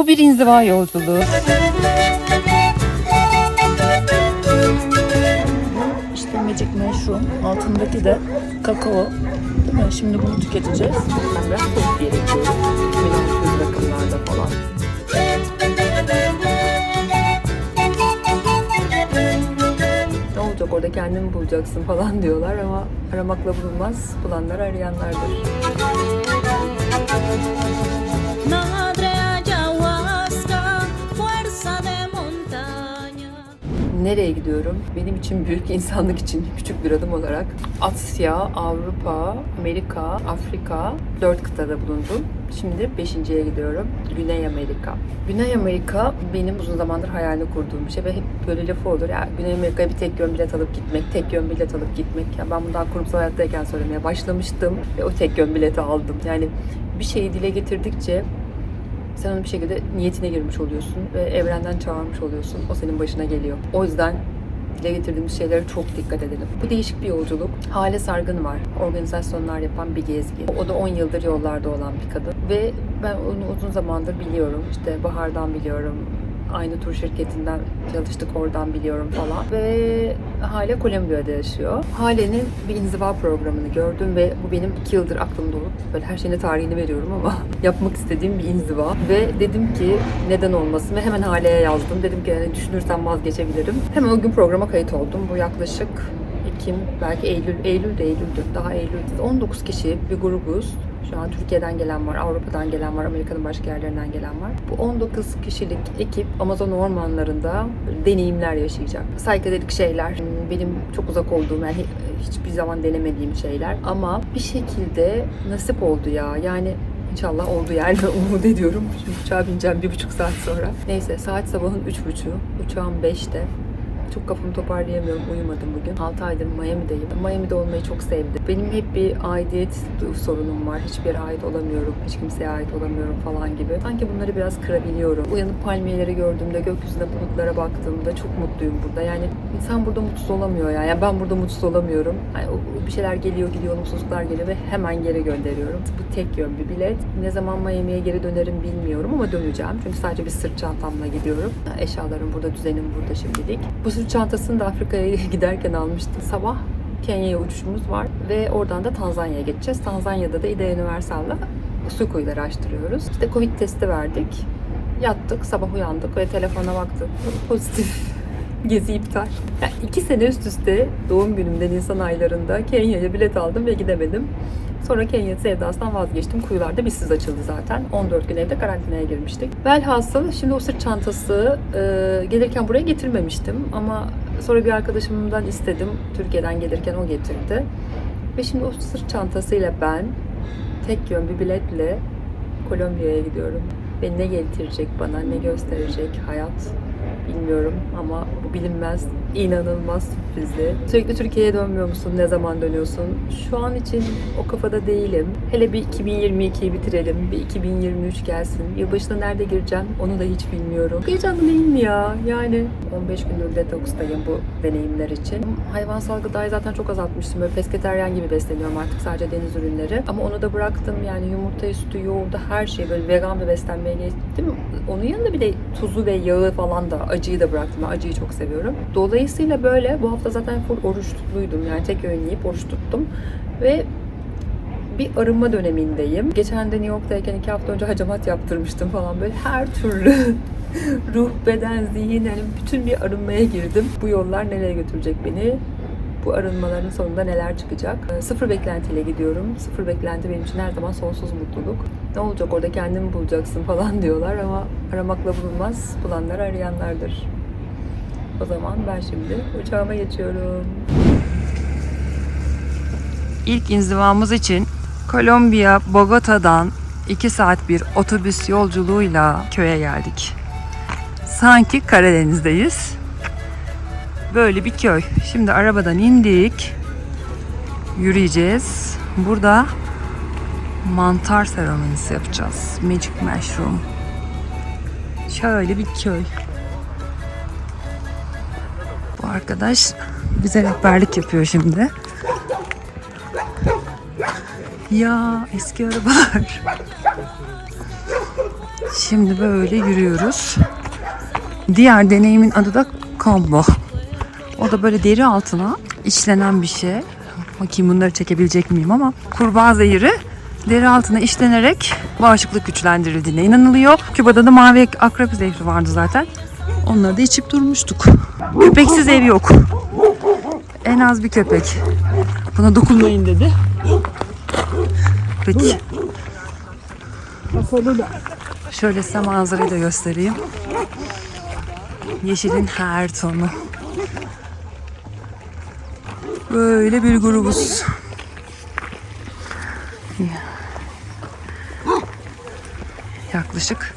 Bu bir inziva yolculuğu. İşte Magic Mushroom. Altındaki de kakao. Değil mi? Şimdi bunu tüketeceğiz. Ben gidiyorum. Milano'da yakınlarda falan. Ne olacak orada kendini bulacaksın falan diyorlar ama aramakla bulunmaz. Bulanlar arayanlardır. Nereye gidiyorum? Benim için büyük, insanlık için küçük bir adım olarak Asya, Avrupa, Amerika, Afrika, dört kıtada bulundum. Şimdi beşinciye gidiyorum. Güney Amerika. Güney Amerika benim uzun zamandır hayalini kurduğum bir şey ve hep böyle lafı olur. Ya Güney Amerika'ya bir tek yön bilet alıp gitmek, tek yön bilet alıp gitmek. Ya ben bundan kurumsal hayattayken söylemeye başlamıştım ve o tek yön bileti aldım. Yani bir şeyi dile getirdikçe sen onun bir şekilde niyetine girmiş oluyorsun ve evrenden çağırmış oluyorsun. O senin başına geliyor. O yüzden dile getirdiğimiz şeylere çok dikkat edelim. Bu değişik bir yolculuk. Hale Sargın var. Organizasyonlar yapan bir gezgin. O da 10 yıldır yollarda olan bir kadın. Ve ben onu uzun zamandır biliyorum. İşte Bahar'dan biliyorum. Aynı tur şirketinden çalıştık oradan biliyorum falan. Ve Hale Kolombiya'da yaşıyor. Hale'nin bir inziva programını gördüm ve bu benim iki yıldır aklımda olup böyle her şeyine tarihini veriyorum ama yapmak istediğim bir inziva. Ve dedim ki neden olmasın ve hemen Hale'ye yazdım. Dedim ki yani düşünürsem vazgeçebilirim. Hemen o gün programa kayıt oldum. Bu yaklaşık Ekim, belki Eylül, Eylül de Eylül'dü. Daha Eylül. 19 kişi bir grubuz. Şu an Türkiye'den gelen var, Avrupa'dan gelen var, Amerika'nın başka yerlerinden gelen var. Bu 19 kişilik ekip Amazon ormanlarında deneyimler yaşayacak. Saykadelik şeyler, benim çok uzak olduğum, yani hiçbir zaman denemediğim şeyler. Ama bir şekilde nasip oldu ya. Yani İnşallah oldu yani umut ediyorum. Şimdi uçağa bineceğim bir buçuk saat sonra. Neyse saat sabahın üç buçuğu. Uçağım beşte. Çok kafamı toparlayamıyorum. Uyumadım bugün. 6 aydır Miami'deyim. Miami'de olmayı çok sevdim. Benim hep bir aidiyet sorunum var. Hiçbir yere ait olamıyorum. Hiç kimseye ait olamıyorum falan gibi. Sanki bunları biraz kırabiliyorum. Uyanıp palmiyeleri gördüğümde, gökyüzüne bulutlara baktığımda çok mutluyum burada. Yani insan burada mutsuz olamıyor ya. Yani ben burada mutsuz olamıyorum. Yani bir şeyler geliyor gidiyor, olumsuzluklar geliyor ve hemen geri gönderiyorum. Bu tek yön bir bilet. Ne zaman Miami'ye geri dönerim bilmiyorum ama döneceğim. Çünkü sadece bir sırt çantamla gidiyorum. Eşyalarım burada, düzenim burada şimdilik. Bu sırt çantasını da Afrika'ya giderken almıştım. Sabah Kenya'ya uçuşumuz var ve oradan da Tanzanya'ya geçeceğiz. Tanzanya'da da İde Universal'la su kuyuları açtırıyoruz. İşte Covid testi verdik. Yattık, sabah uyandık ve telefona baktık. Pozitif. Gezi iptal. Yani iki sene üst üste doğum günümden Nisan aylarında Kenya'ya bilet aldım ve gidemedim. Sonra Kenya sevdasından vazgeçtim. Kuyularda bizsiz açıldı zaten. 14 gün evde karantinaya girmiştik. Velhasıl şimdi o sırt çantası e, gelirken buraya getirmemiştim. Ama sonra bir arkadaşımdan istedim. Türkiye'den gelirken o getirdi. Ve şimdi o sırt çantasıyla ben tek yön bir biletle Kolombiya'ya gidiyorum. Ve ne getirecek bana, ne gösterecek hayat bilmiyorum ama bu bilinmez, inanılmaz sürprizli. Sürekli Türkiye'ye dönmüyor musun? Ne zaman dönüyorsun? Şu an için o kafada değilim. Hele bir 2022'yi bitirelim, bir 2023 gelsin. Yılbaşına nerede gireceğim onu da hiç bilmiyorum. Heyecanlı ya? Yani 15 gündür detokstayım bu deneyimler için. Hayvansal gıdayı zaten çok azaltmıştım. Böyle pesketeryan gibi besleniyorum artık sadece deniz ürünleri. Ama onu da bıraktım yani yumurtayı, sütü, yoğurdu her şey böyle vegan bir beslenmeye geçtim. Onun yanında bir de tuzu ve yağı falan da acıyı da bıraktım. Ben acıyı çok seviyorum. Dolayısıyla böyle bu hafta zaten full oruçluydum. Yani tek öğün yiyip oruç tuttum. Ve bir arınma dönemindeyim. Geçen de New York'tayken iki hafta önce hacamat yaptırmıştım falan böyle her türlü ruh, beden, zihin yani bütün bir arınmaya girdim. Bu yollar nereye götürecek beni? Bu arınmaların sonunda neler çıkacak? Ee, Sıfır beklentiyle gidiyorum. Sıfır beklenti benim için her zaman sonsuz mutluluk. Ne olacak orada kendini bulacaksın falan diyorlar ama aramakla bulunmaz. Bulanlar arayanlardır. O zaman ben şimdi uçağıma geçiyorum. İlk inzivamız için Kolombiya, Bogota'dan 2 saat bir otobüs yolculuğuyla köye geldik. Sanki Karadeniz'deyiz. Böyle bir köy. Şimdi arabadan indik. Yürüyeceğiz. Burada mantar seremonisi yapacağız. Magic Mushroom. Şöyle bir köy. Arkadaş bize rehberlik yapıyor şimdi. Ya eski arabalar. Şimdi böyle yürüyoruz. Diğer deneyimin adı da combo. O da böyle deri altına işlenen bir şey. Bakayım bunları çekebilecek miyim ama kurbağa zehri deri altına işlenerek bağışıklık güçlendirildiğine inanılıyor. Küba'da da mavi akrep zehri vardı zaten. Onları da içip durmuştuk. Köpeksiz ev yok. En az bir köpek. Buna dokunmayın dedi. Peki. Şöyle size manzarayı da göstereyim. Yeşilin her tonu. Böyle bir grubuz. Yaklaşık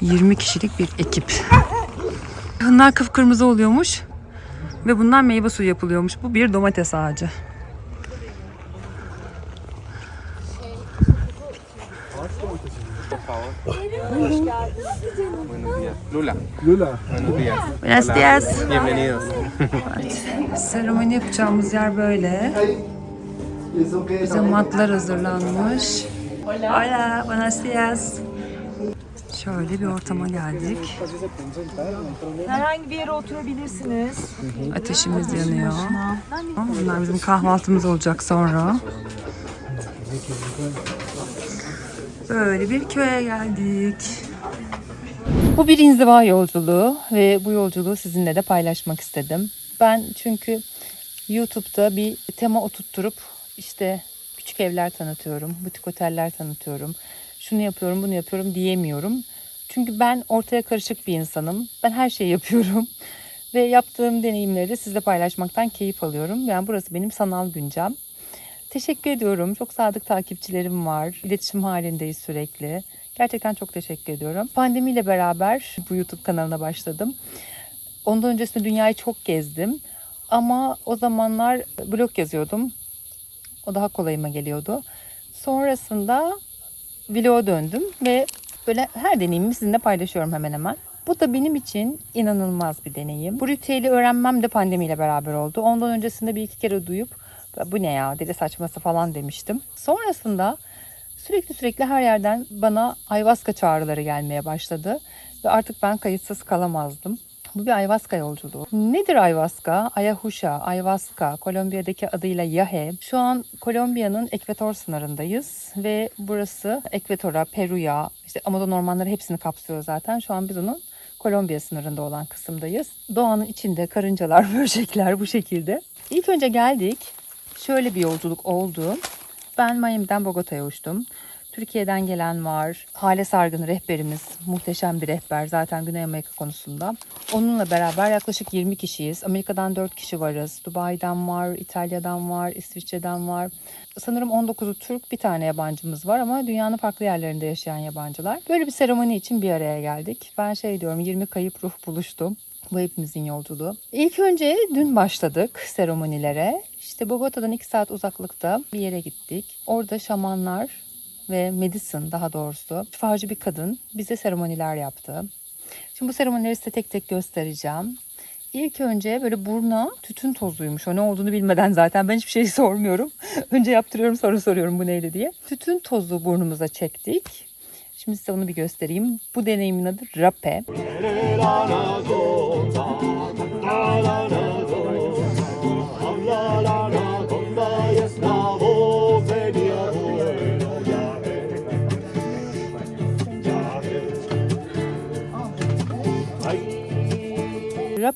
20 kişilik bir ekip. Bunlar kıpkırmızı oluyormuş ve bundan meyve suyu yapılıyormuş. Bu bir domates ağacı. Buenos días. Lula. Lula. Buenos días. Hola. Bienvenidos. Seremoni yapacağımız yer böyle. Bize matlar hazırlanmış. Hola, buenos días. Şöyle bir ortama geldik. Herhangi bir yere oturabilirsiniz. Ateşimiz yanıyor. Bunlar bizim kahvaltımız olacak sonra. Böyle bir köye geldik. Bu bir inziva yolculuğu ve bu yolculuğu sizinle de paylaşmak istedim. Ben çünkü YouTube'da bir tema oturtturup işte küçük evler tanıtıyorum, butik oteller tanıtıyorum. Şunu yapıyorum, bunu yapıyorum diyemiyorum. Çünkü ben ortaya karışık bir insanım. Ben her şeyi yapıyorum. Ve yaptığım deneyimleri de sizle paylaşmaktan keyif alıyorum. Yani burası benim sanal güncem. Teşekkür ediyorum. Çok sadık takipçilerim var. İletişim halindeyiz sürekli. Gerçekten çok teşekkür ediyorum. Pandemiyle beraber bu YouTube kanalına başladım. Ondan öncesinde dünyayı çok gezdim. Ama o zamanlar blog yazıyordum. O daha kolayıma geliyordu. Sonrasında vloga döndüm ve böyle her deneyimimi sizinle paylaşıyorum hemen hemen. Bu da benim için inanılmaz bir deneyim. Bu ritüeli öğrenmem de pandemiyle beraber oldu. Ondan öncesinde bir iki kere duyup bu ne ya deli saçması falan demiştim. Sonrasında sürekli sürekli her yerden bana ayahuasca çağrıları gelmeye başladı. Ve artık ben kayıtsız kalamazdım. Bu bir ayahuasca yolculuğu. Nedir ayahuasca? Ayahuasca, ayahuasca, Kolombiya'daki adıyla Yahe. Şu an Kolombiya'nın ekvator sınırındayız ve burası ekvatora, Peru'ya, işte Amazon ormanları hepsini kapsıyor zaten. Şu an biz onun Kolombiya sınırında olan kısımdayız. Doğanın içinde karıncalar, böcekler bu şekilde. İlk önce geldik. Şöyle bir yolculuk oldu. Ben Miami'den Bogota'ya uçtum. Türkiye'den gelen var. Hale Sargın rehberimiz. Muhteşem bir rehber zaten Güney Amerika konusunda. Onunla beraber yaklaşık 20 kişiyiz. Amerika'dan 4 kişi varız. Dubai'den var, İtalya'dan var, İsviçre'den var. Sanırım 19'u Türk, bir tane yabancımız var ama dünyanın farklı yerlerinde yaşayan yabancılar. Böyle bir seremoni için bir araya geldik. Ben şey diyorum 20 kayıp ruh buluştu. Bu hepimizin yolculuğu. İlk önce dün başladık seremonilere. İşte Bogota'dan 2 saat uzaklıkta bir yere gittik. Orada şamanlar ve medicine daha doğrusu şifacı bir kadın bize seremoniler yaptı. Şimdi bu seremonileri size tek tek göstereceğim. İlk önce böyle burna tütün tozuymuş. O ne olduğunu bilmeden zaten ben hiçbir şey sormuyorum. önce yaptırıyorum sonra soruyorum bu neydi diye. Tütün tozu burnumuza çektik. Şimdi size onu bir göstereyim. Bu deneyimin adı rape.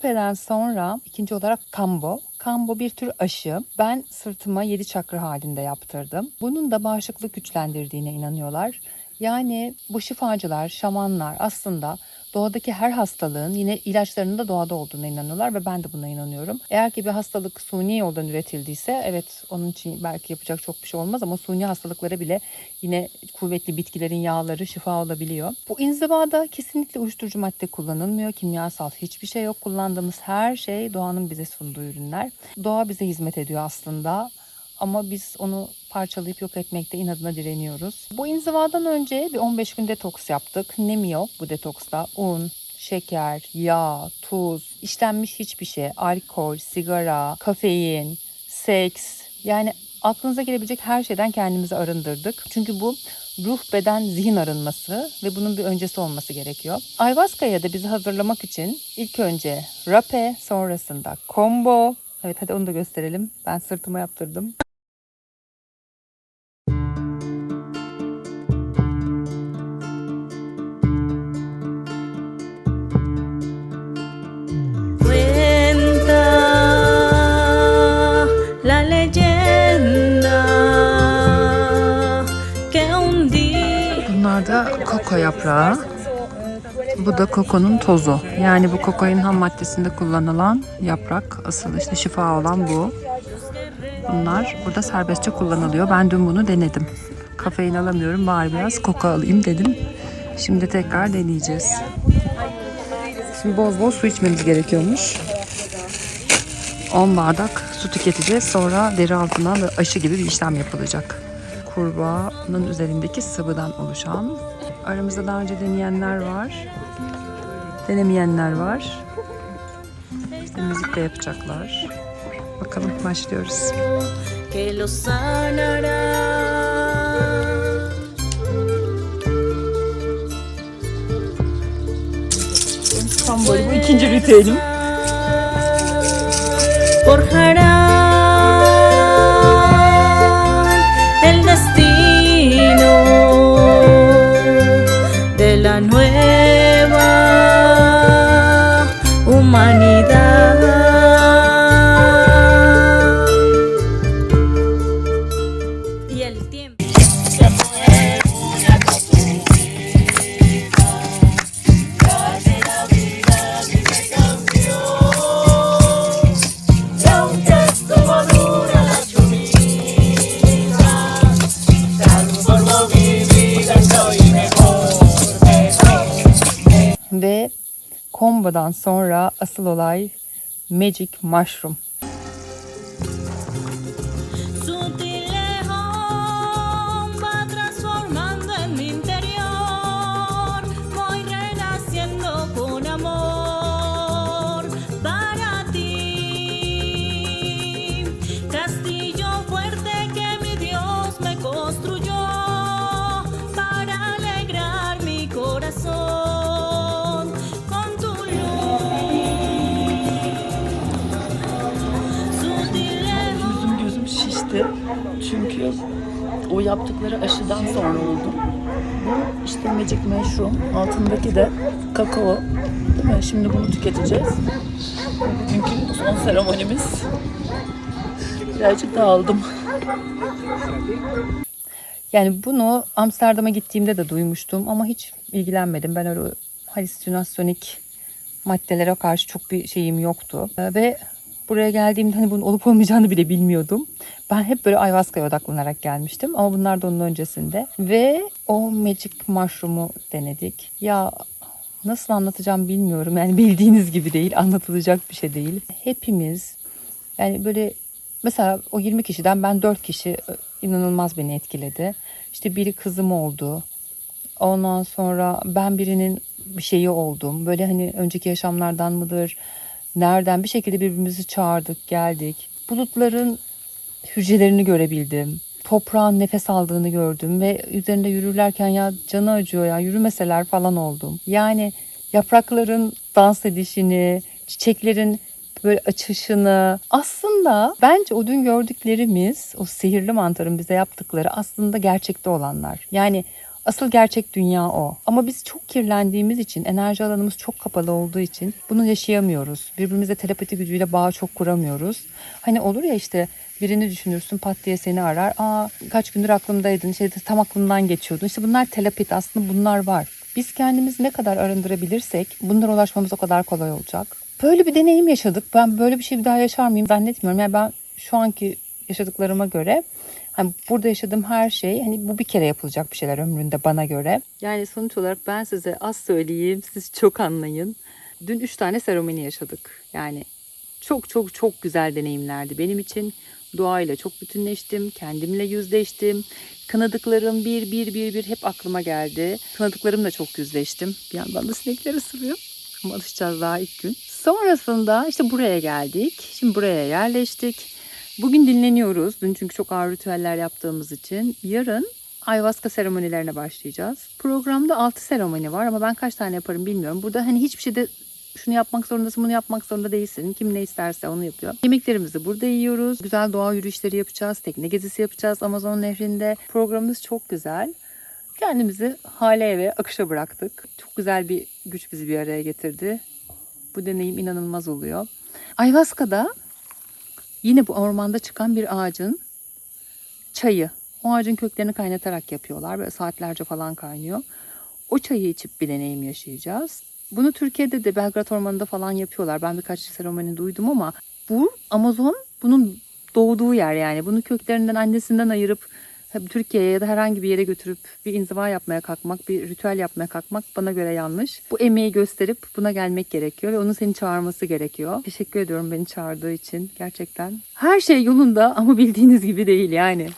Rapeden sonra ikinci olarak kambo. Kambo bir tür aşı. Ben sırtıma 7 çakra halinde yaptırdım. Bunun da bağışıklık güçlendirdiğine inanıyorlar. Yani bu şifacılar, şamanlar aslında doğadaki her hastalığın yine ilaçlarının da doğada olduğuna inanıyorlar ve ben de buna inanıyorum. Eğer ki bir hastalık suni yoldan üretildiyse evet onun için belki yapacak çok bir şey olmaz ama suni hastalıklara bile yine kuvvetli bitkilerin yağları şifa olabiliyor. Bu inzivada kesinlikle uyuşturucu madde kullanılmıyor. Kimyasal hiçbir şey yok. Kullandığımız her şey doğanın bize sunduğu ürünler. Doğa bize hizmet ediyor aslında. Ama biz onu parçalayıp yok etmekte inadına direniyoruz. Bu inzivadan önce bir 15 gün detoks yaptık. Nemi yok bu detoksta. Un, şeker, yağ, tuz, işlenmiş hiçbir şey, alkol, sigara, kafein, seks. Yani aklınıza gelebilecek her şeyden kendimizi arındırdık. Çünkü bu ruh, beden, zihin arınması ve bunun bir öncesi olması gerekiyor. Ayahuasca'ya da bizi hazırlamak için ilk önce rape, sonrasında combo. Evet hadi onu da gösterelim. Ben sırtıma yaptırdım. Koko yaprağı. Bu da kokonun tozu. Yani bu kokain ham maddesinde kullanılan yaprak. Asıl işte şifa olan bu. Bunlar burada serbestçe kullanılıyor. Ben dün bunu denedim. Kafein alamıyorum. Bari biraz koku alayım dedim. Şimdi tekrar deneyeceğiz. Şimdi bol bol su içmemiz gerekiyormuş. 10 bardak su tüketeceğiz. Sonra deri altına ve aşı gibi bir işlem yapılacak. Kurbağanın üzerindeki sıvıdan oluşan. Aramızda daha önce deneyenler var. Denemeyenler var. İşte müzik de yapacaklar. Bakalım başlıyoruz. que lo sanará. Tam böyle bu ikinci ritüelim. Ve kombodan sonra asıl olay Magic Mushroom. O yaptıkları aşıdan sonra oldu. Bu işte Magic Mushroom. Altındaki de kakao. Değil mi? Şimdi bunu tüketeceğiz. Bugünkü son seremonimiz. Birazcık dağıldım. Yani bunu Amsterdam'a gittiğimde de duymuştum ama hiç ilgilenmedim. Ben öyle halüsinasyonik maddelere karşı çok bir şeyim yoktu. Ve buraya geldiğimde hani bunun olup olmayacağını bile bilmiyordum. Ben hep böyle ayahuasca'ya odaklanarak gelmiştim ama bunlar da onun öncesinde. Ve o magic mushroom'u denedik. Ya nasıl anlatacağım bilmiyorum. Yani bildiğiniz gibi değil, anlatılacak bir şey değil. Hepimiz yani böyle mesela o 20 kişiden ben 4 kişi e, inanılmaz beni etkiledi. İşte biri kızım oldu. Ondan sonra ben birinin bir şeyi oldum. Böyle hani önceki yaşamlardan mıdır? Nereden bir şekilde birbirimizi çağırdık, geldik. Bulutların hücrelerini görebildim. Toprağın nefes aldığını gördüm ve üzerinde yürürlerken ya canı acıyor ya yürümeseler falan oldum. Yani yaprakların dans edişini, çiçeklerin böyle açışını aslında bence o dün gördüklerimiz o sihirli mantarın bize yaptıkları aslında gerçekte olanlar. Yani asıl gerçek dünya o. Ama biz çok kirlendiğimiz için, enerji alanımız çok kapalı olduğu için bunu yaşayamıyoruz. Birbirimize telepati gücüyle bağ çok kuramıyoruz. Hani olur ya işte birini düşünürsün pat diye seni arar. Aa kaç gündür aklımdaydın, işte tam aklımdan geçiyordun. İşte bunlar telepati aslında bunlar var. Biz kendimizi ne kadar arındırabilirsek bunlara ulaşmamız o kadar kolay olacak. Böyle bir deneyim yaşadık. Ben böyle bir şey bir daha yaşar mıyım zannetmiyorum. Yani ben şu anki yaşadıklarıma göre hani burada yaşadığım her şey hani bu bir kere yapılacak bir şeyler ömründe bana göre. Yani sonuç olarak ben size az söyleyeyim siz çok anlayın. Dün üç tane seremoni yaşadık. Yani çok çok çok güzel deneyimlerdi benim için. Doğayla çok bütünleştim, kendimle yüzleştim. Kınadıklarım bir bir bir bir hep aklıma geldi. Kınadıklarımla çok yüzleştim. Bir yandan da sinekler ısırıyor. Ama alışacağız daha ilk gün. Sonrasında işte buraya geldik. Şimdi buraya yerleştik. Bugün dinleniyoruz. Dün çünkü çok ağır ritüeller yaptığımız için. Yarın Ayahuasca seremonilerine başlayacağız. Programda 6 seremoni var ama ben kaç tane yaparım bilmiyorum. Burada hani hiçbir şeyde şunu yapmak zorundasın, bunu yapmak zorunda değilsin. Kim ne isterse onu yapıyor. Yemeklerimizi burada yiyoruz. Güzel doğa yürüyüşleri yapacağız. Tekne gezisi yapacağız Amazon nehrinde. Programımız çok güzel. Kendimizi hale ve akışa bıraktık. Çok güzel bir güç bizi bir araya getirdi. Bu deneyim inanılmaz oluyor. Ayahuasca'da yine bu ormanda çıkan bir ağacın çayı. O ağacın köklerini kaynatarak yapıyorlar. Böyle saatlerce falan kaynıyor. O çayı içip bir deneyim yaşayacağız. Bunu Türkiye'de de Belgrad Ormanı'nda falan yapıyorlar. Ben birkaç seremoni duydum ama bu Amazon bunun doğduğu yer yani. Bunu köklerinden annesinden ayırıp Tabii Türkiye'ye ya da herhangi bir yere götürüp bir inziva yapmaya kalkmak, bir ritüel yapmaya kalkmak bana göre yanlış. Bu emeği gösterip buna gelmek gerekiyor ve onun seni çağırması gerekiyor. Teşekkür ediyorum beni çağırdığı için gerçekten. Her şey yolunda ama bildiğiniz gibi değil yani.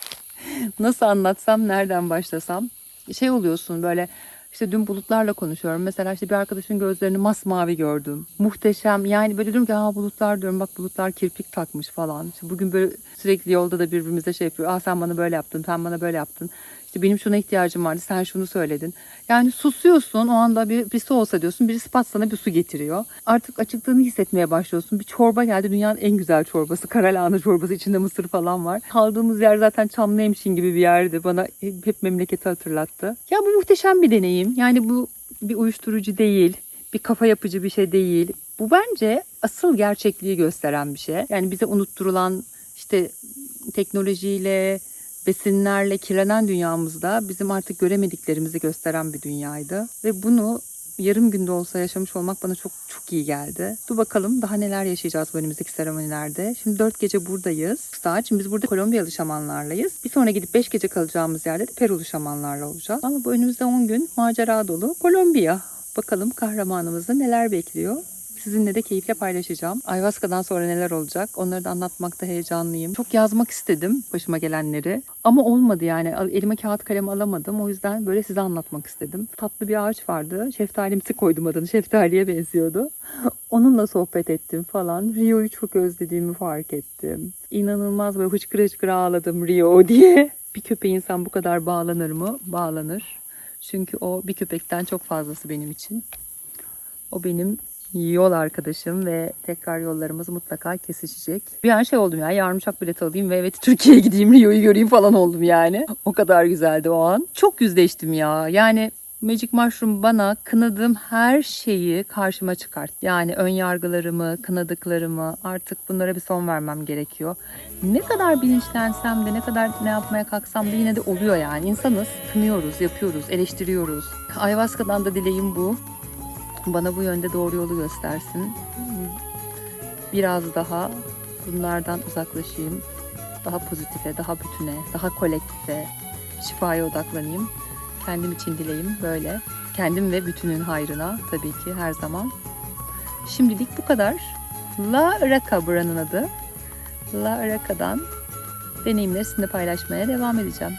Nasıl anlatsam, nereden başlasam. Şey oluyorsun böyle işte dün bulutlarla konuşuyorum. Mesela işte bir arkadaşın gözlerini masmavi gördüm. Muhteşem. Yani böyle diyorum ki ha bulutlar diyorum bak bulutlar kirpik takmış falan. İşte bugün böyle sürekli yolda da birbirimize şey yapıyor. Aa sen bana böyle yaptın, sen bana böyle yaptın. İşte benim şuna ihtiyacım vardı, sen şunu söyledin. Yani susuyorsun, o anda bir, bir su olsa diyorsun, birisi pat sana bir su getiriyor. Artık açıklığını hissetmeye başlıyorsun. Bir çorba geldi, dünyanın en güzel çorbası. Karalahana çorbası, içinde mısır falan var. Kaldığımız yer zaten Çamlıhemşin gibi bir yerdi. Bana hep memleketi hatırlattı. Ya bu muhteşem bir deneyim. Yani bu bir uyuşturucu değil, bir kafa yapıcı bir şey değil. Bu bence asıl gerçekliği gösteren bir şey. Yani bize unutturulan işte teknolojiyle, besinlerle kirlenen dünyamızda bizim artık göremediklerimizi gösteren bir dünyaydı. Ve bunu yarım günde olsa yaşamış olmak bana çok çok iyi geldi. Dur bakalım daha neler yaşayacağız bu önümüzdeki seremonilerde. Şimdi dört gece buradayız. Saat. Şimdi biz burada Kolombiyalı şamanlarlayız. Bir sonra gidip beş gece kalacağımız yerde de Perulu şamanlarla olacağız. Ama bu önümüzde 10 gün macera dolu Kolombiya. Bakalım kahramanımızda neler bekliyor. Sizinle de keyifle paylaşacağım. Ayahuasca'dan sonra neler olacak onları da anlatmakta heyecanlıyım. Çok yazmak istedim başıma gelenleri. Ama olmadı yani. Elime kağıt kalem alamadım. O yüzden böyle size anlatmak istedim. Tatlı bir ağaç vardı. Şeftalimsi koydum adını. Şeftaliye benziyordu. Onunla sohbet ettim falan. Rio'yu çok özlediğimi fark ettim. İnanılmaz böyle hıçkıra hıçkıra ağladım Rio diye. Bir köpeğe insan bu kadar bağlanır mı? Bağlanır. Çünkü o bir köpekten çok fazlası benim için. O benim yol arkadaşım ve tekrar yollarımız mutlaka kesişecek. Bir an şey oldum ya yarın uçak bileti alayım ve evet Türkiye'ye gideyim Rio'yu göreyim falan oldum yani. O kadar güzeldi o an. Çok yüzleştim ya. Yani Magic Mushroom bana kınadığım her şeyi karşıma çıkart. Yani ön yargılarımı, kınadıklarımı artık bunlara bir son vermem gerekiyor. Ne kadar bilinçlensem de ne kadar ne yapmaya kalksam da yine de oluyor yani. İnsanız, kınıyoruz, yapıyoruz, eleştiriyoruz. Ayahuasca'dan da dileğim bu. Bana bu yönde doğru yolu göstersin. Biraz daha bunlardan uzaklaşayım. Daha pozitife, daha bütüne, daha kolektife, şifaya odaklanayım. Kendim için dileğim böyle. Kendim ve bütünün hayrına tabii ki her zaman. Şimdilik bu kadar. La Raka buranın adı. La Raka'dan deneyimleri paylaşmaya devam edeceğim.